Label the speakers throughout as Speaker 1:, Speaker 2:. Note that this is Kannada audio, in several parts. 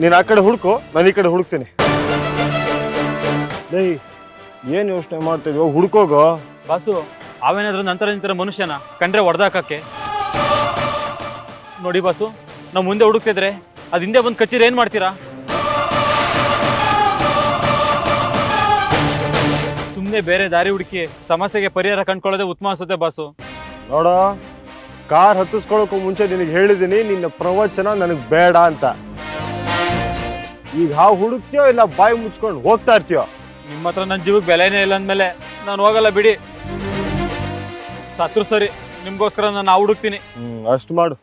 Speaker 1: ನೀನು ಆ ಕಡೆ ಹುಡುಕು ನಾನು ಈ ಕಡೆ ಹುಡುಕ್ತೀನಿ. ಲೈ ಏನು ಯೋಚನೆ ಮಾಡ್ತಿದ್ವಿ ಹುಡ್ಕೋಗೋ.
Speaker 2: ಬಾಸು ಅವೇನಾದ್ರೂ ನಂತರ ನಿಂತರ ಮನುಷ್ಯನ ಕಂಡ್ರೆ ಹೊಡೆದಾಕಕ್ಕೆ ನೋಡಿ ಬಾಸು ನಾವು ಮುಂದೆ ಹುಡುಕ್ತಿದ್ರೆ ಅದು ಹಿಂದೆ ಬಂದು ಕಚ್ಚಿದ್ರೆ ಏನು ಮಾಡ್ತೀರಾ? ಸುಮ್ಮನೆ ಬೇರೆ ದಾರಿ ಹುಡುಕಿ ಸಮಸ್ಯೆಗೆ ಪರಿಹಾರ ಕಂಡ್ಕೊಳ್ಳೋದೇ ಉತ್ತಮ ಅನ್ಸುತ್ತೆ ಬಾಸು.
Speaker 1: ನೋಡೋ ಕಾರ್ ಹತ್ತಿಸ್ಕೊಳ್ಳೋಕ್ಕೂ ಮುಂಚೆ ನಿನಗೆ ಹೇಳಿದ್ದೀನಿ ನಿನ್ನ ಪ್ರವಚನ ನನಗೆ ಬೇಡ ಅಂತ. ಈಗ ಹಾವು ಹುಡುಕ್ತೀಯೋ ಇಲ್ಲ ಬಾಯಿ ಮುಚ್ಕೊಂಡು ಹೋಗ್ತಾ ಇರ್ತೀಯೋ?
Speaker 2: ನಿಮ್ಮ ಹತ್ರ ನನ್ನ ಜೀವಕ್ಕೆ ಬೆಲೆನೇ ಇಲ್ಲ ಅಂದಮೇಲೆ ನಾನು ಹೋಗಲ್ಲ ಬಿಡಿ. ಸತ್ರು ಸರಿ ನಿಮಗೋಸ್ಕರ ನಾನು ಹುಡುಕ್ತೀನಿ.
Speaker 1: ಹ್ಮ್ ಅಷ್ಟು ಮಾಡು.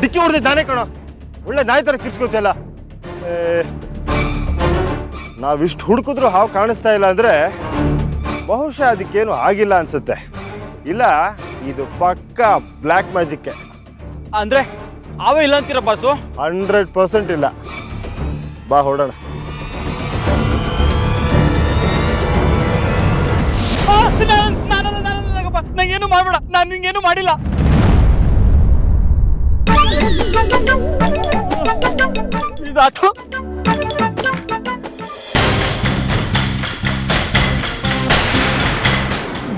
Speaker 1: ಡಿಕ್ಕಿ ಹೊಡೆದ ನಾನೇ ಕಣ ಒಳ್ಳೆ ನಾಯಿ ಥರ ಕಿರ್ಸ್ಕೊಳ್ತಿಯಲ್ಲ ನಾವಿಷ್ಟು ಹುಡುಕಿದ್ರು ಹಾವು ಕಾಣಿಸ್ತಾ ಇಲ್ಲ ಅಂದರೆ ಬಹುಶಃ ಅದಕ್ಕೇನು ಆಗಿಲ್ಲ ಅನ್ಸುತ್ತೆ ಇಲ್ಲ ಇದು ಪಕ್ಕ ಬ್ಲ್ಯಾಕ್ ಮ್ಯಾಜಿಕ್
Speaker 2: ಅಂದ್ರೆ ಅವೇ ಇಲ್ಲ ಅಂತೀರ ಬಾಸು
Speaker 1: ಹಂಡ್ರೆಡ್ ಪರ್ಸೆಂಟ್ ಇಲ್ಲ ಬಾ ಹೊಡೋಣ
Speaker 2: ಆ, ನಾನು- ನಾನಲ್ಲ, ನಾನಲ್ಲ, ನಾಗಪ್ಪ. ನಂಗೇನು ಮಾಡ್ಬೇಡ ನಾನು ನಿಂಗೇನು ಮಾಡಿಲ್ಲ ಇದಾತು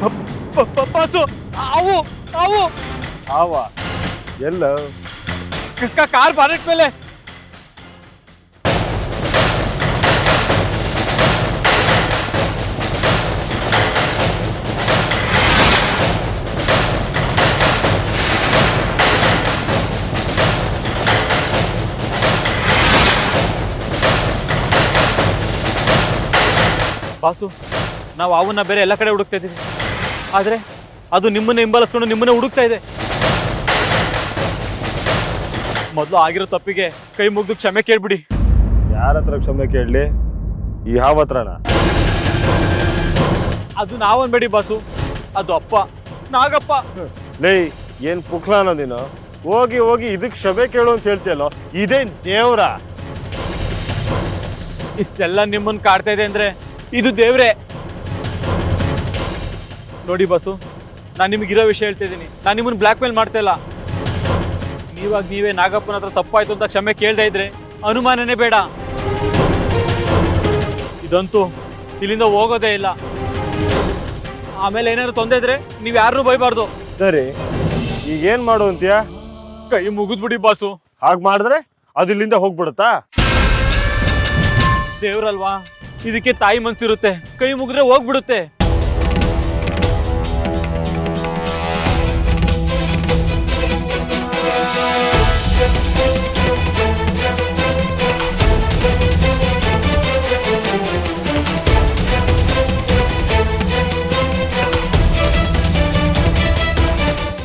Speaker 2: ಬ- ಬ- ಬ- ಬಾಸು ಅವು ಅವು
Speaker 1: ಹಾವ ಎಲ್ಲ
Speaker 2: ಕ- ಕ- ಕಾರ್ ಬಾನೆಟ್ ಮೇಲೆ ಬಾಸು ನಾವು ಅವನ್ನ ಬೇರೆ ಎಲ್ಲ ಕಡೆ ಹುಡುಕ್ತಾ ಇದ್ದೀವಿ. ಆದರೆ ಅದು ನಿಮ್ಮನ್ನ ಹಿಂಬಾಲಿಸ್ಕೊಂಡು ನಿಮ್ಮನ್ನ ಹುಡುಕ್ತಾ ಇದೆ. ಮೊದಲು ಆಗಿರೋ ತಪ್ಪಿಗೆ ಕೈ ಮುಗ್ದು ಕ್ಷಮೆ ಕೇಳ್ಬಿಡಿ.
Speaker 1: ಯಾರ ಹತ್ರ ಕ್ಷಮೆ ಕೇಳಲಿ? ಯಾವ ಹತ್ರನ?
Speaker 2: ಅದು ನಾವನ್ಬೇಡಿ ಬಾಸು ಅದು ಅಪ್ಪ ನಾಗಪ್ಪ.
Speaker 1: ಲೈ ಏನ್ ಪುಕ್ಲಾನ ನೀನು? ಹೋಗಿ ಹೋಗಿ ಇದಕ್ಕೆ ಕ್ಷಮೆ ಕೇಳು ಅಂತ ಹೇಳ್ತೀಯಲ್ಲೋ ಇದೇನ್ ದೇವ್ರ.
Speaker 2: ಇಷ್ಟೆಲ್ಲ ನಿಮ್ಮನ್ನ ಕಾಡ್ತಾ ಇದೆ ಅಂದ್ರೆ ಇದು ದೇವ್ರೆ. ನೋಡಿ ಬಾಸು ನಾನು ನಿಮಗಿರೋ ವಿಷಯ ಹೇಳ್ತಾ ಇದ್ದೀನಿ. ನಾನು ನಿಮ್ಮನ್ನ ಬ್ಲ್ಯಾಕ್ ಮೇಲ್ ಮಾಡ್ತಾ ಇಲ್ಲ. ನೀವಾಗ ನೀವೇ ನಾಗಪ್ಪನ ಹತ್ರ ತಪ್ಪಾಯ್ತು ಅಂತ ಕ್ಷಮೆ ಕೇಳ್ತಾ ಇದ್ರೆ ಅನುಮಾನನೇ ಬೇಡ. ಇದಂತೂ ಇಲ್ಲಿಂದ ಹೋಗೋದೇ ಇಲ್ಲ. ಆಮೇಲೆ ಏನಾದ್ರು ತೊಂದರೆ ಇದ್ರೆ ನೀವು ಯಾರನ್ನೂ ಬೈಬಾರ್ದು.
Speaker 1: ಸರಿ ಈಗ ಏನ್ ಮಾಡು ಅಂತೀಯ?
Speaker 2: ಕೈ ಮುಗಿದ್ಬಿಡಿ ಬಾಸು.
Speaker 1: ಹಾಗೆ ಮಾಡಿದ್ರೆ ಅದು ಇಲ್ಲಿಂದ ಹೋಗ್ಬಿಡುತ್ತಾ?
Speaker 2: ದೇವ್ರಲ್ವಾ? ಇದಕ್ಕೆ ತಾಯಿ ಮನ್ಸಿರುತ್ತೆ ಕೈ ಮುಗಿದ್ರೆ ಹೋಗ್ಬಿಡುತ್ತೆ.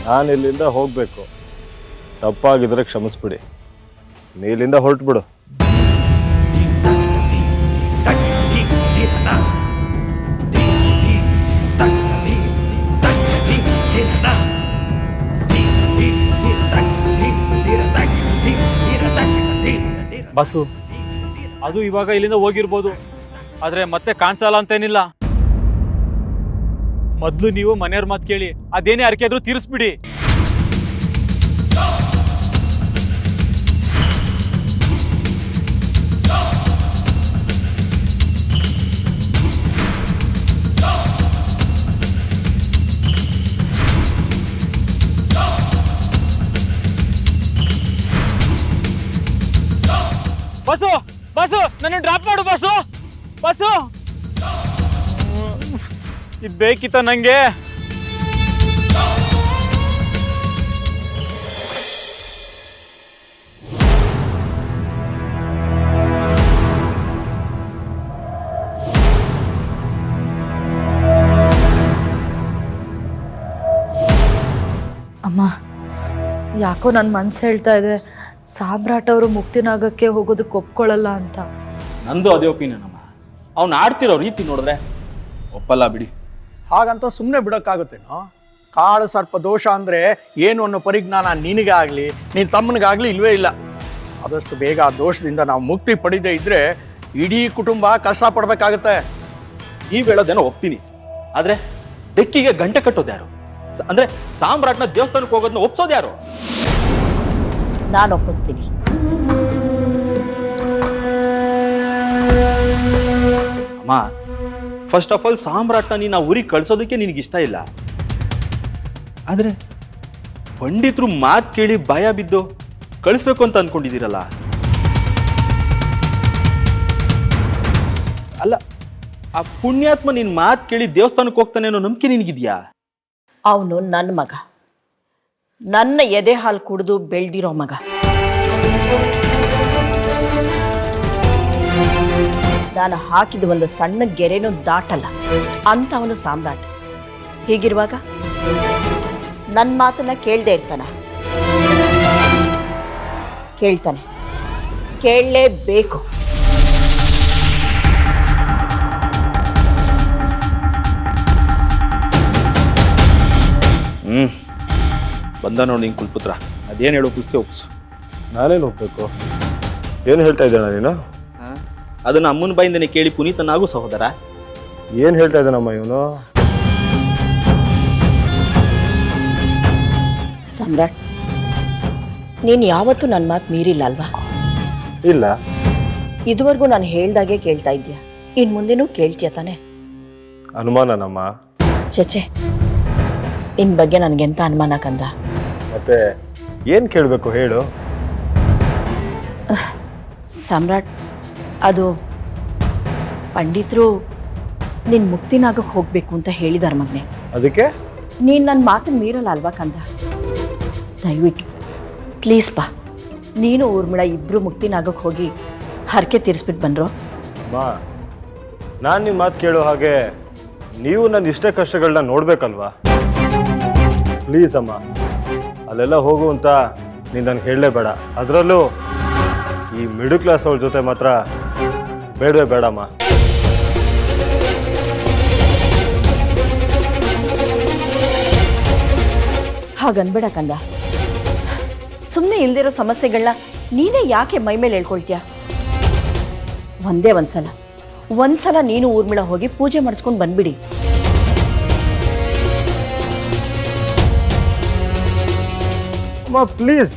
Speaker 1: ನಾನು ಇಲ್ಲಿಂದ ಹೋಗ್ಬೇಕು. ತಪ್ಪಾಗಿದ್ರೆ ಕ್ಷಮಿಸ್ಬಿಡಿ. ನೀ ಇಲ್ಲಿಂದ ಹೊರಟ್ಬಿಡು.
Speaker 2: ಬಸ್ಸು. ಅದು ಇವಾಗ ಇಲ್ಲಿಂದ ಹೋಗಿರ್ಬೋದು. ಆದರೆ ಮತ್ತೆ ಕಾಣಿಸಲ್ಲ ಅಂತೇನಿಲ್ಲ. ಮೊದಲು ನೀವು ಮನೆಯವ್ರ ಮಾತು ಕೇಳಿ, ಅದೇನೇ ಅರ್ಕೆ ಆದರೂ ತೀರಿಸ್ಬಿಡಿ. ನನ್ನ ಡ್ರಾಪ್ ಮಾಡು, ಬಸ್ಸು. ಬಸ್ಸು. ಇದು ಬೇಕಿತ್ತ ನನಗೆ ಅಮ್ಮ,
Speaker 3: ಯಾಕೋ ನನ್ನ ಮನ್ಸು ಹೇಳ್ತಾ ಇದೆ, ಸಾಮ್ರಾಟ್ ಅವರು ಮುಕ್ತಿನಾಗಕ್ಕೆ ಹೋಗೋದಕ್ಕೆ ಒಪ್ಕೊಳ್ಳಲ್ಲ ಅಂತ.
Speaker 4: ನಂದು ಅದೇ ಒಪಿನಿಯನ್ ಅಮ್ಮ. ಅವ್ನು ಆಡ್ತಿರೋ ರೀತಿ ನೋಡಿದ್ರೆ ಒಪ್ಪಲ್ಲ ಬಿಡಿ.
Speaker 5: ಹಾಗಂತ ಸುಮ್ಮನೆ ಬಿಡೋಕ್ಕಾಗುತ್ತೇನೋ? ಕಾಳು ಸರ್ಪ ದೋಷ ಅಂದರೆ ಏನು ಅನ್ನೋ ಪರಿಜ್ಞಾನ ನಿನಗೆ ಆಗಲಿ ನಿನ್ನ ತಮ್ಮನಿಗಾಗಲಿ ಇಲ್ವೇ ಇಲ್ಲ. ಆದಷ್ಟು ಬೇಗ ಆ ದೋಷದಿಂದ ನಾವು ಮುಕ್ತಿ ಪಡಿದೇ ಇದ್ದರೆ ಇಡೀ ಕುಟುಂಬ ಕಷ್ಟಪಡ್ಬೇಕಾಗತ್ತೆ
Speaker 4: ಈ ಹೇಳೋದೇನೋ ಒಪ್ತೀನಿ. ಆದರೆ ಬೆಕ್ಕಿಗೆ ಗಂಟೆ ಕಟ್ಟೋದು ಯಾರು? ಸ- ಅಂದ್ರೆ ಸಾಮ್ರಾಟ್ನ ದೇವಸ್ಥಾನಕ್ಕೆ ಹೋಗೋದನ್ನ ಒಪ್ಸೋದು ಯಾರು?
Speaker 6: ನಾನು ಒಪ್ಪಿಸ್ತೀನಿ.
Speaker 4: ಅಮ್ಮ ಫಸ್ಟ್ ಆಫ್ ಆಲ್ ಸಾಮ್ರಾಟ್ನ ನೀನು ಆ ಊರಿಗೆ ಕಳ್ಸೋದಕ್ಕೆ ನಿನಗೆ ಇಷ್ಟ ಇಲ್ಲ. ಆದ್ರೆ ಪಂಡಿತರು ಮಾತು ಕೇಳಿ ಭಯ ಬಿದ್ದು ಕಳಿಸ್ಬೇಕು ಅಂತ ಅಂದ್ಕೊಂಡಿದ್ದೀರಲ್ಲ ಅಲ್ಲ, ಆ ಪುಣ್ಯಾತ್ಮ ನಿನ್ ಮಾತು ಕೇಳಿ ದೇವಸ್ಥಾನಕ್ಕೆ ಹೋಗ್ತಾನೆ ಅನ್ನೋ ನಂಬಿಕೆ ನಿನಗಿದ್ಯಾ?
Speaker 6: ಅವನು ನನ್ನ ಮಗ. ನನ್ನ ಎದೆ ಹಾಲು ಕುಡಿದು ಬೆಳೆದಿರೋ ಮಗ. ನಾನು ಹಾಕಿದ ಒಂದು ಸಣ್ಣ ಗೆರೆನೂ ದಾಟಲ್ಲ. ಅಂತ ಅವನು ಸಾಮ್ರಾಟ್. ಹೀಗಿರುವಾಗ ನನ್ನ ಮಾತನ್ನ ಕೇಳದೆ ಇರ್ತಾನ? ಕೇಳ್ತಾನೆ. ಕೇಳಲೇಬೇಕು.
Speaker 4: ಹ್ಮ್. ಬಂದ ನೋಡಿ ನಿಂಗೆ ಕುಲ್ಪುತ್ರ. ಅದೇನು ಹೇಳೋ ಕುಸ್ತಿ ಒಪ್ಸು
Speaker 1: ನಾನೇನು ಹೋಗ್ಬೇಕು? ಏನು ಹೇಳ್ತಾ ಇದ್ದಾನ ನೀನು?
Speaker 4: ಅದನ್ನ ಅಮ್ಮನ ಬಾಯಿಂದನೇ ಕೇಳಿ ಪುನೀತನಾಗೂ ಸಹೋದರ.
Speaker 1: ಏನು ಹೇಳ್ತಾ ಇದ್ದಾನಮ್ಮ ಇವನು?
Speaker 6: ಸಮ್ರಾಟ್ ನೀನು ಯಾವತ್ತೂ ನನ್ನ ಮಾತು ಮೀರಿಲ್ಲ ಅಲ್ವಾ?
Speaker 1: ಇಲ್ಲ.
Speaker 6: ಇದುವರೆಗೂ ನಾನು ಹೇಳ್ದಾಗೆ ಕೇಳ್ತಾ ಇದ್ದೀಯ. ಇನ್ ಮುಂದೆನೂ ಕೇಳ್ತೀಯ ತಾನೆ?
Speaker 1: ಅನುಮಾನನಮ್ಮ.
Speaker 6: ಚೇಚೆ ನಿನ್ ಬಗ್ಗೆ ನನಗೆಂತ ಅನುಮಾನ ಕಂದ?
Speaker 1: ಮತ್ತೆ ಏನು ಕೇಳಬೇಕು ಹೇಳು.
Speaker 6: ಸಮ್ರಾಟ್ ಅದು ಪಂಡಿತರು ನಿನ್ ಮುಕ್ತಿನಾಗಕ್ಕೆ ಹೋಗ್ಬೇಕು ಅಂತ ಹೇಳಿದಾರ ಮಗ್ನೆ.
Speaker 1: ಅದಕ್ಕೆ?
Speaker 6: ನೀನ್ ನನ್ನ ಮಾತು ಮೀರಲ್ಲ ಅಲ್ವಾ ಕಂದ? ದಯವಿಟ್ಟು ಪ್ಲೀಸ್ ಬಾ. ನೀನು ಊರ್ಮಿಳ ಇಬ್ರು ಮುಕ್ತಿನಾಗಕ್ಕೆ ಹೋಗಿ ಹರಕೆ ತೀರಿಸ್ಬಿಟ್ಟು ಬಂದ್ರು.
Speaker 1: ಅಮ್ಮ ನಾನು ನಿಮ್ಮ ಮಾತು ಕೇಳೋ ಹಾಗೆ ನೀವು ನನ್ನ ಇಷ್ಟ ಕಷ್ಟಗಳನ್ನ ನೋಡ್ಬೇಕಲ್ವಾ? ಪ್ಲೀಸ್ ಅಮ್ಮ ಅಲ್ಲೆಲ್ಲ ಹೋಗು ಅಂತ ನೀನು ನನಗೆ ಹೇಳಲೇಬೇಡ. ಅದರಲ್ಲೂ ಈ ಮಿಡಲ್ ಕ್ಲಾಸ್ ಅವ್ರ ಜೊತೆ ಮಾತ್ರ ಬೇಡವೇ ಬೇಡಮ್ಮ.
Speaker 6: ಹಾಗನ್ಬೇಡ ಕಂದ. ಸುಮ್ಮನೆ ಇಲ್ದಿರೋ ಸಮಸ್ಯೆಗಳನ್ನ ನೀನೇ ಯಾಕೆ ಮೈ ಮೇಲೆ ಹೇಳ್ಕೊಳ್ತೀಯ? ಒಂದೇ ಒಂದ್ಸಲ. ಒಂದ್ಸಲ ನೀನು ಊರ್ಮಿಳ ಹೋಗಿ ಪೂಜೆ ಮಾಡಿಸ್ಕೊಂಡು ಬಂದ್ಬಿಡಿ.
Speaker 1: ಅಮ್ಮ ಪ್ಲೀಸ್.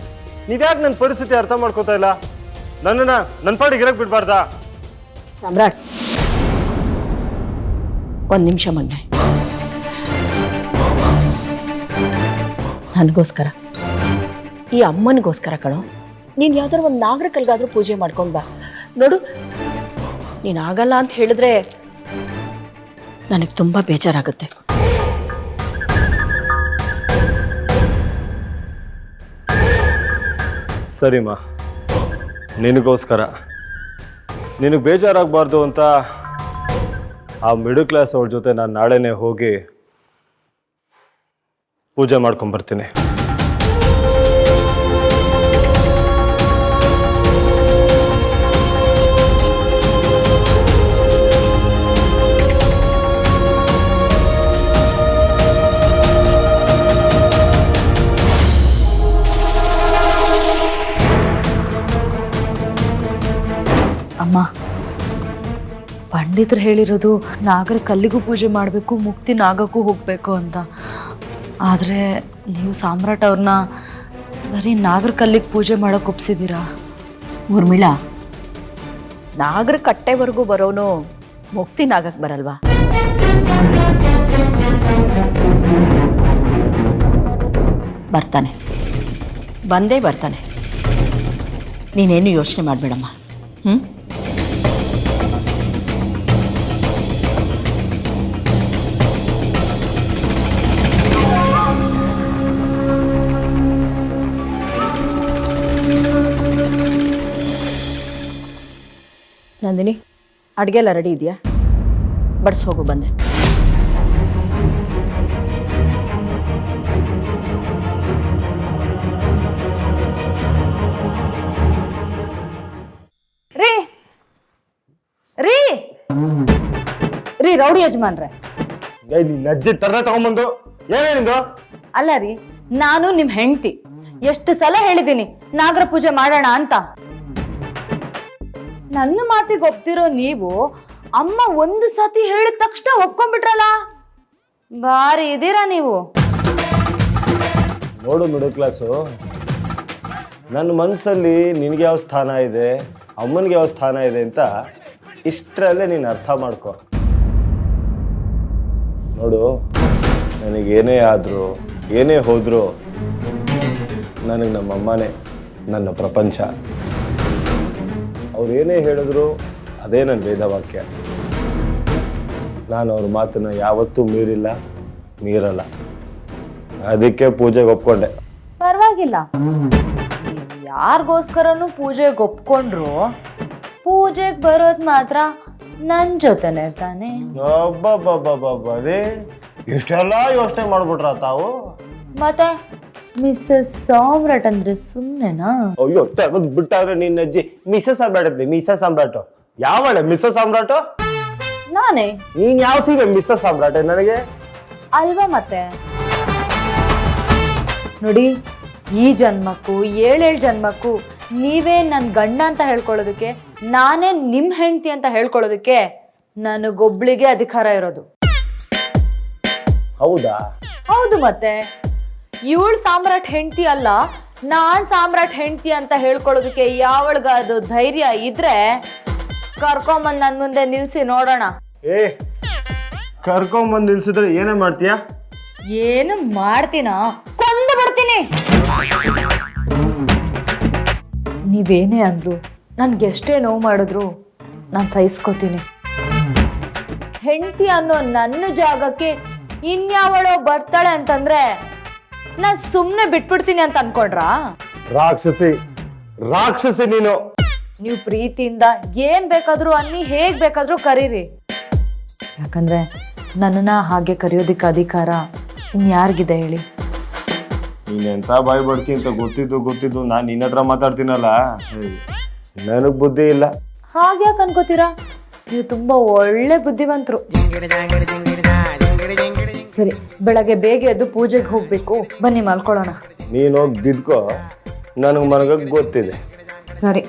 Speaker 1: ನೀವ್ಯಾಕೆ ನನ್ನ ಪರಿಸ್ಥಿತಿ ಅರ್ಥ ಮಾಡ್ಕೋತಾ ಇಲ್ಲ? ನನ್ನನ್ನು ನನ್ನ ಪಾಡಿಗೆ ಇರಕ್ಕೆ ಬಿಡಬಾರ್ದಾ?
Speaker 6: ಸಾಮ್ರಾಟ್. ಒಂದು ನಿಮಿಷ ಮೊನ್ನೆ. ನನಗೋಸ್ಕರ. ಈ ಅಮ್ಮನಿಗೋಸ್ಕರ ಕಣೋ, ನೀನು ಯಾವ್ದಾರು ಒಂದು ನಾಗರಿಕಲ್ಗಾದ್ರೂ ಪೂಜೆ ಮಾಡ್ಕೊಂಡು ಬಾ. ನೋಡು, ನೀನು ಆಗಲ್ಲ ಅಂತ ಹೇಳಿದ್ರೆ ನನಗೆ ತುಂಬ ಬೇಜಾರಾಗುತ್ತೆ.
Speaker 1: ಸರಿಮ್ಮ ನಿನಗೋಸ್ಕರ. ನಿನಗೆ ಬೇಜಾರಾಗಬಾರ್ದು ಅಂತ ಆ ಮಿಡಲ್ ಕ್ಲಾಸ್ ಅವ್ರ ಜೊತೆ ನಾನು ನಾಳೆನೇ ಹೋಗಿ ಪೂಜೆ ಮಾಡ್ಕೊಂಬರ್ತೀನಿ.
Speaker 3: ಪಂಡಿತರು ಹೇಳಿರೋದು ನಾಗರ ಕಲ್ಲಿಗೂ ಪೂಜೆ ಮಾಡಬೇಕು, ಮುಕ್ತಿ ನಾಗಕ್ಕೂ ಹೋಗಬೇಕು ಅಂತ. ಆದರೆ ನೀವು ಸಾಮ್ರಾಟ್ ಅವ್ರನ್ನ ಬರೀ ನಾಗರ ಕಲ್ಲಿಗೆ ಪೂಜೆ ಮಾಡೋಕೆ ಒಪ್ಸಿದ್ದೀರಾ
Speaker 6: ಊರ್ಮಿಳಾ, ನಾಗರ ಕಟ್ಟೆವರೆಗೂ ಬರೋನು ಮುಕ್ತಿ ನಾಗಕ್ಕೆ ಬರಲ್ವಾ? ಬರ್ತಾನೆ. ಬಂದೇ ಬರ್ತಾನೆ. ನೀನೇನು ಯೋಚನೆ ಮಾಡಬೇಡಮ್ಮ ಹ್ಞೂ ಅಡುಗೆ ಎಲ್ಲ ರೆಡಿ ಇದೆಯಾ? ಬಡಿಸ್ ಹೋಗು ಬಂದೆ.
Speaker 3: ರೀ! ರೀ!
Speaker 1: ರೀ ರೌಡಿ ಯಜಮಾನ್ರೆ. ನಜ್ಜಿ ತರ ತಗೊಂಡ್ಬಂದು
Speaker 3: ಅಲ್ಲ ರೀ ನಾನು ನಿಮ್ ಹೆಂಡತಿ. ಎಷ್ಟು ಸಲ ಹೇಳಿದ್ದೀನಿ ನಾಗರ ಪೂಜೆ ಮಾಡೋಣ ಅಂತ. ನನ್ನ ಮಾತಿಗೆ ಒಪ್ತಿರೋ ನೀವು ಅಮ್ಮ ಒಂದು ಸತಿ ಹೇಳಿದ ತಕ್ಷಣ ಒಪ್ಕೊಂಡ್ಬಿಟ್ರಲ್ಲ? ಬಾರಿ ಇದೀರಾ ನೀವು.
Speaker 1: ನೋಡು ಮಿಡಲ್ ಕ್ಲಾಸು. ನನ್ನ ಮನಸ್ಸಲ್ಲಿ ನಿನಗೆ ಯಾವ ಸ್ಥಾನ ಇದೆ, ಅಮ್ಮನಿಗೆ ಯಾವ ಸ್ಥಾನ ಇದೆ ಅಂತ ಇಷ್ಟರಲ್ಲೇ ನೀನು ಅರ್ಥ ಮಾಡ್ಕೊ. ನೋಡು ನನಗೇನೇ ಆದರೂ, ಏನೇ ಹೋದರೂ, ನನಗೆ ನಮ್ಮ ಅಮ್ಮನೇ ನನ್ನ ಪ್ರಪಂಚ. ಅವ್ರು ಏನೇ ಹೇಳಿದ್ರು ಅದೇ ನನ್ನ ವೇದವಾಕ್ಯ. ನಾನು ಅವ್ರ ಮಾತನ್ನ ಯಾವತ್ತೂ ಮೀರಿಲ್ಲ ಮೀರಲ್ಲ. ಅದಕ್ಕೆ ಪೂಜೆಗೆ ಒಪ್ಕೊಂಡೆ.
Speaker 3: ಪರವಾಗಿಲ್ಲ. ಯಾರಿಗೋಸ್ಕರನು ಪೂಜೆಗೆ ಒಪ್ಕೊಂಡ್ರು ಪೂಜೆಗೆ ಬರೋದು ಮಾತ್ರ ನನ್ ಜೊತೆನೆ ತಾನೆ.
Speaker 1: ಎಷ್ಟೆಲ್ಲ ಇಷ್ಟೆಲ್ಲ ಯೋಚನೆ ಮಾಡ್ಬಿಟ್ರ ತಾವು?
Speaker 3: ಮತ್ತೆ ಮಿಸ್ಸಸ್ ಸಾಮ್ರಾಟ್ ಅಂದ್ರೆ ಸುಮ್ಮನೆನಾ
Speaker 1: ಅಯ್ಯೋ ತಗದ್ ಬಿಟ್ಟಾದ್ರೆ ನಿನ್ನ ಅಜ್ಜಿ. ಮಿಸ ಸಾಮ್ರಾಟ್ ಮಿಸ ಸಾಮ್ರಾಟು ಯಾವಳೆ ಮಿಸ ಸಾಮ್ರಾಟು
Speaker 3: ನಾನೇ?
Speaker 1: ನೀನ್ ಯಾವ ಸೀರೆ ಮಿಸ ಸಾಮ್ರಾಟ್ ನನಗೆ?
Speaker 3: ಅಲ್ವಾ ಮತ್ತೆ? ನೋಡಿ ಈ ಜನ್ಮಕ್ಕೂ ಏಳೇಳು ಜನ್ಮಕ್ಕೂ ನೀವೇ ನನ್ನ ಗಂಡ ಅಂತ ಹೇಳ್ಕೊಳ್ಳೋದಕ್ಕೆ ನಾನೇ ನಿಮ್ ಹೆಂಡತಿ ಅಂತ ಹೇಳ್ಕೊಳ್ಳೋದಕ್ಕೆ ನನಗೊಬ್ಳಿಗೆ ಅಧಿಕಾರ ಇರೋದು.
Speaker 1: ಹೌದಾ?
Speaker 3: ಹೌದು ಮತ್ತೆ. ಇವಳು ಸಾಮ್ರಾಟ್ ಹೆಂಡತಿ ಅಲ್ಲ ನಾನ್ ಸಾಮ್ರಾಟ್ ಹೆಂಡತಿ ಅಂತ ಹೇಳ್ಕೊಳ್ಳೋದಕ್ಕೆ ಯಾವಳ್ಗಾದು ಧೈರ್ಯ ಇದ್ರೆ ಕರ್ಕೊಂಬಂದ್ ನನ್ ಮುಂದೆ ನಿಲ್ಸಿ ನೋಡೋಣ.
Speaker 1: ಏ ಕರ್ಕೊಂಬಂದು ನಿಲ್ಸಿದ್ರೆ ಏನೇ ಮಾಡ್ತೀಯಾ?
Speaker 3: ಏನು ಮಾಡ್ತೀನ? ಕೊಂದು ಬರ್ತೀನಿ. ನೀವೇನೇ ಅಂದ್ರು ನನ್ಗೆ ಎಷ್ಟೇ ನೋವು ಮಾಡಿದ್ರು ನಾನು ಸಹಿಸ್ಕೋತೀನಿ. ಹೆಂಡತಿ ಅನ್ನೋ ನನ್ನ ಜಾಗಕ್ಕೆ ಇನ್ಯಾವಳೋ ಬರ್ತಾಳೆ ಅಂತಂದ್ರೆ ನಾನು ಸುಮ್ಮನೆ ಬಿಟ್ಬಿಡ್ತೀನಿ ಅಂತ ಅನ್ಕೊಂಡ್ರಾ?
Speaker 1: ರಾಕ್ಷಸಿ ರಾಕ್ಷಸಿ ನೀನು.
Speaker 3: ನೀವು ಪ್ರೀತಿಯಿಂದ ಏನ್ ಬೇಕಾದ್ರೂ ಅನ್ನಿ ಹೇಗ್ ಬೇಕಾದ್ರೂ ಕರೀರಿ. ಯಾಕಂದ್ರೆ ನನ್ನನ್ನ ಹಾಗೆ ಕರೆಯೋದಿಕ್ಕೆ ಅಧಿಕಾರ ಇನ್ಯಾರಿಗಿದೆ ಹೇಳಿ.
Speaker 1: ನೀನ್ ಎಂತ ಬಾಯಿ ಬಡ್ಕಿ ಅಂತ ಗೊತ್ತಿದ್ದು ಗೊತ್ತಿದ್ದು ನಾನು ನಿನ್ನ ಹತ್ರ ಮಾತಾಡ್ತೀನಲ್ಲ? ನನಗ್ ಬುದ್ಧಿ ಇಲ್ಲ.
Speaker 3: ಹಾಗ್ಯಾಕೆ ಅನ್ಕೋತೀರಾ? ನೀವು ತುಂಬಾ ಒಳ್ಳೆ ಬುದ್ಧಿವಂತರು. ಸರಿ ಬೆಳಗ್ಗೆ ಬೇಗ ಎದ್ದು ಪೂಜೆಗೆ ಹೋಗ್ಬೇಕು. ಬನ್ನಿ ಮಲ್ಕೊಳ್ಳೋಣ.
Speaker 1: ನೀನು ಹೋಗಿ ಬಿದ್ಕೋ. ನನಗೆ ಮನಗಕ್ಕೆ ಗೊತ್ತಿದೆ.
Speaker 3: ಸರಿ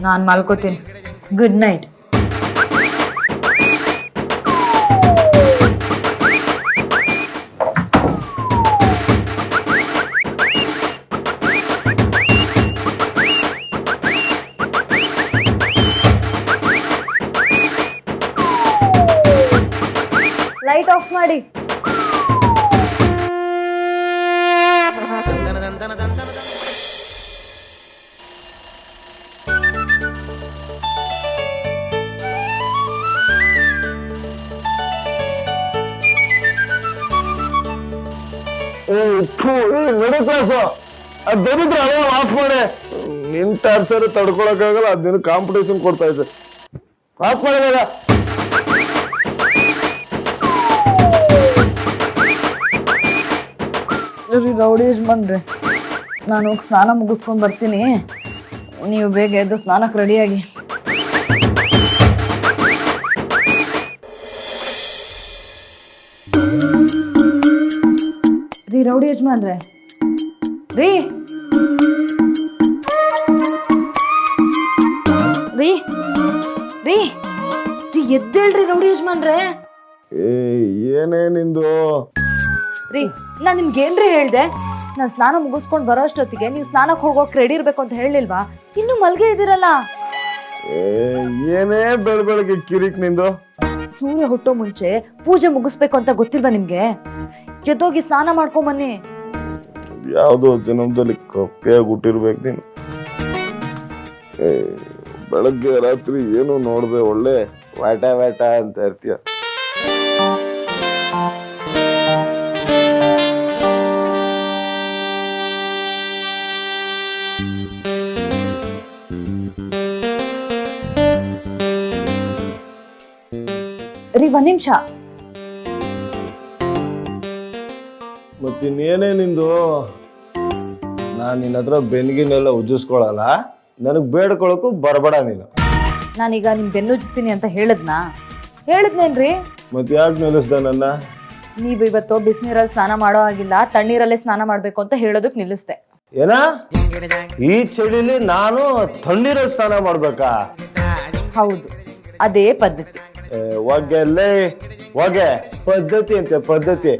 Speaker 3: ನಾನು ಮಲ್ಕೋತೀನಿ. ಗುಡ್ ನೈಟ್ ಲೈಟ್ ಆಫ್ ಮಾಡಿ.
Speaker 1: ಮಿಡಲ್ ಕ್ಲಾಸು ಅದು ಬಂದಿದ್ರೆ ಅದೇ ಆಫ್ ಮಾಡಿ ನಿನ್ ಟಾರ್ಚರ್ ತಡ್ಕೊಳಕ್ಕಾಗಲ್ಲ ಅದೇನು ಕಾಂಪಿಟೇಷನ್ ಕೊಡ್ತಾ ಇದ್ದೆ ಆಫ್ ಮಾಡಿದಾಗ
Speaker 3: ರೀ ರೌಡಿ ಯಜಮಾನ್ರೆ, ನಾನು ಸ್ನಾನ ಮುಗಿಸ್ಕೊಂಡು ಬರ್ತೀನಿ. ನೀವು ಬೇಗ ಎದ್ದು ಸ್ನಾನಕ್ಕೆ ರೆಡಿಯಾಗಿ. ರೀ ರೌಡಿ ಯಜಮಾನ್ರೆ. ರೀ. ರೀ. ರೀ. ರೀ ಎದ್ದೇಳ್ರಿ ರೌಡಿ ಯಜಮಾನ್ರೆ.
Speaker 1: ಏ ಏನೇ ನಿಂದು?
Speaker 3: ರೀ ನಾನು ನಿಮ್ಗೆ ಏನ್ರಿ ಹೇಳ್ದೆ? ನಾನು ಸ್ನಾನ ಮುಗಿಸ್ಕೊಂಡು ಬರೋ ಅಷ್ಟೊತ್ತಿಗೆ ನೀವು ಸ್ನಾನಕ್ಕೆ ಹೋಗೋಕೆ ರೆಡಿ ಇರಬೇಕು ಅಂತ ಹೇಳಿಲ್ವಾ ಇನ್ನು ಮಲ್ಗೆ ಇದ್ದೀರಲ್ಲ.
Speaker 1: ಏ ಏನೇ ಬೆಳ್ ಬೆಳಗ್ಗೆ ಕಿರಿಕ್ ನಿಂದು?
Speaker 3: ಸೂರ್ಯ ಹುಟ್ಟೋ ಮುಂಚೆ ಪೂಜೆ ಮುಗಿಸ್ಬೇಕು ಅಂತ ಗೊತ್ತಿಲ್ವಾ ನಿಮ್ಗೆ? ಎದ್ದೋಗಿ ಸ್ನಾನ ಮಾಡ್ಕೊಂಬನ್ನಿ
Speaker 1: ಯಾವುದೋ ಜನ್ಮದಲ್ಲಿ ಕಪ್ಪೆಯಾಗಿ ಹುಟ್ಟಿರ್ಬೇಕು ನೀನು. ಬೆಳಗ್ಗೆ ರಾತ್ರಿ ಏನು ನೋಡ್ದೆ ಒಳ್ಳೆ ವಾಟ ವಾಟ ಅಂತ ಇರ್ತೀಯ.
Speaker 3: ರೀ ಒಂದ್ ನಿಮಿಷ.
Speaker 1: ಮತ್ತಿನ್ನೇನೇ ನಿಂದು? ನಾನು ನಿನ್ನ ಹತ್ರ ಬೆನ್ಗಿನೆಲ್ಲ ಉಜ್ಜಿಸ್ಕೊಳಲ್ಲ. ನನಗೆ ಬೇಡ್ಕೊಳಕ್ಕೂ ಬರಬೇಡ ನೀನು.
Speaker 3: ನಾನೀಗ ನಿಮ್ ಬೆನ್ನುಜ್ತೀನಿ ಅಂತ ಹೇಳಿದ್ನಾ? ಹೇಳದ್ನೇನ್ರಿ?
Speaker 1: ಮತ್ತೆ ಯಾಕೆ ನಿಲ್ಲಿಸ್ದೆ ನನ್ನ?
Speaker 3: ನೀವು ಇವತ್ತು ಬಿಸಿನೀರಲ್ಲಿ ಸ್ನಾನ ಮಾಡೋ ಆಗಿಲ್ಲ ತಣ್ಣೀರಲ್ಲೇ ಸ್ನಾನ ಮಾಡಬೇಕು ಅಂತ ಹೇಳೋದಕ್ ನಿಲ್ಲಿಸ್ದೆ.
Speaker 1: ಏನ? ಈ ಚಳಿಲಿ ನಾನು ತಣ್ಣೀರಲ್ಲಿ ಸ್ನಾನ ಮಾಡ್ಬೇಕಾ?
Speaker 3: ಹೌದು ಅದೇ ಪದ್ಧತಿ.
Speaker 1: ಏ, ಒಗೆ ಪದ್ಧತಿ ಅಂತೆ ಪದ್ಧತಿ.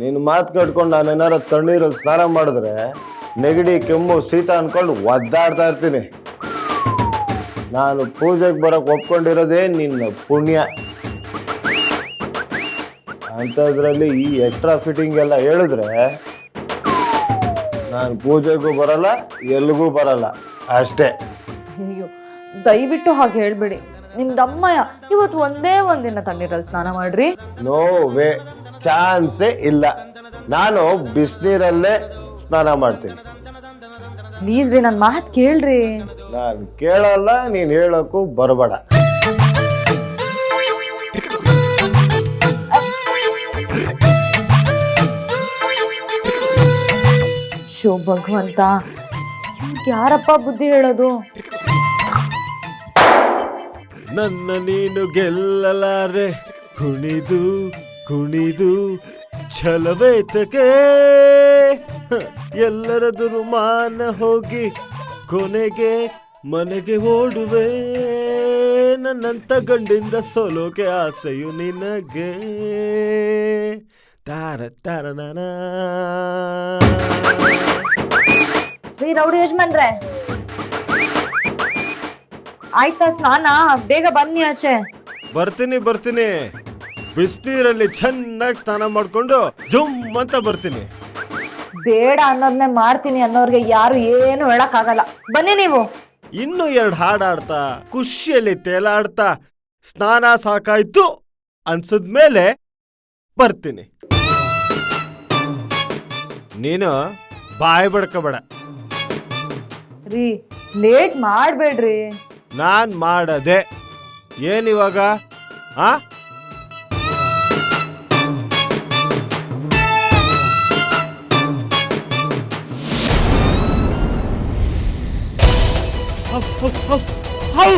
Speaker 1: ನೀನು ಮಾತು ಕಟ್ಕೊಂಡು ನಾನು ಏನಾರ ತಣ್ಣೀರಲ್ಲಿ ಸ್ನಾನ ಮಾಡಿದ್ರೆ ನೆಗಡಿ ಕೆಮ್ಮು ಶೀತ ಅನ್ಕೊಂಡು ಒದ್ದಾಡ್ತಾ ಇರ್ತೀನಿ. ನಾನು ಪೂಜೆಗೆ ಬರೋಕೆ ಒಪ್ಕೊಂಡಿರೋದೇ ನಿನ್ನ ಪುಣ್ಯ. ಅಂಥದ್ರಲ್ಲಿ ಈ ಎಕ್ಸ್ಟ್ರಾ ಫಿಟ್ಟಿಂಗ್ ಎಲ್ಲ ಹೇಳಿದ್ರೆ ನಾನು ಪೂಜೆಗೂ ಬರಲ್ಲ ಎಲ್ಲಿಗೂ ಬರಲ್ಲ. ಅಷ್ಟೇ.
Speaker 3: ಅಯ್ಯೋ ದಯವಿಟ್ಟು ಹಾಗೆ ಹೇಳ್ಬೇಡಿ. ನಿಮ್ದಮ್ಮಯ್ಯ ಇವತ್ತು ಒಂದೇ ಒಂದಿನ ತಣ್ಣೀರಲ್ಲಿ ಸ್ನಾನ ಮಾಡ್ರಿ.
Speaker 1: ನೋ ವೇ ಚಾನ್ಸೇ ಇಲ್ಲ. ನಾನು ಬಿಸಿನೀರಲ್ಲೇ ಸ್ನಾನ ಮಾಡ್ತೀನಿ.
Speaker 3: ಪ್ಲೀಸ್ ರೀ ನನ್ನ ಮಾತು ಕೇಳ್ರಿ.
Speaker 1: ನಾನು ಕೇಳಲ್ಲ ನೀನು ಹೇಳೋಕ್ಕೂ ಬರಬೇಡ.
Speaker 3: ಶೋ ಭಗವಂತ ಇವ್ನಿಗ್ ಯಾರಪ್ಪ ಬುದ್ಧಿ ಹೇಳೋದು?
Speaker 1: ನನ್ನ ನೀನು ಗೆಲ್ಲಲಾರೆ. ಕುಣಿದು ಕುಣಿದು, ಛಲವೇತಕೆ. ಎಲ್ಲರ ದುರುಮಾನ ಹೋಗಿ ಕೊನೆಗೆ ಮನೆಗೆ ಓಡುವೆ. ನನ್ನಂತ ಗಂಡಿಂದ ಸೋಲೋಕೆ ಆಸೆಯು ನಿನಗೆ. ತಾರ ತಾರ,
Speaker 3: ನಾನಾ. ರೌಡಿ ಯಜಮಾನ್ರೆ. ಆಯ್ತಾ ಸ್ನಾನ? ಬೇಗ ಬನ್ನಿ ಆಚೆ.
Speaker 1: ಬರ್ತೀನಿ ಬರ್ತೀನಿ. ಬಿಸಿನೀರಲ್ಲಿ ಚೆನ್ನಾಗಿ ಸ್ನಾನ ಮಾಡ್ಕೊಂಡು ಜುಮ್ ಅಂತ ಬರ್ತೀನಿ.
Speaker 3: ಬೇಡ ಅನ್ನೋದನ್ನೇ ಮಾಡ್ತೀನಿ ಅನ್ನೋರ್ಗೆ ಯಾರು ಏನು ಹೇಳಕ್ಕಾಗಲ್ಲ. ಬನ್ನಿ ನೀವು.
Speaker 1: ಇನ್ನು ಎರಡು ಹಾಡಾಡ್ತಾ ಖುಷಿಯಲ್ಲಿ ತೇಲಾಡ್ತಾ ಸ್ನಾನ ಸಾಕಾಯ್ತು ಅನ್ಸದ್ಮೇಲೆ ಬರ್ತೀನಿ. ನೀನು ಬಾಯ್ ಬಡ್ಕೋಬೇಡ.
Speaker 3: ರೀ ಲೇಟ್ ಮಾಡ್ಬೇಡ್ರಿ.
Speaker 1: ನಾನ್ ಮಾಡದೆ. ಏನಿವಾಗ ಆ? ಹೌ, ಹೌ, ಹೌ, ಹೌ.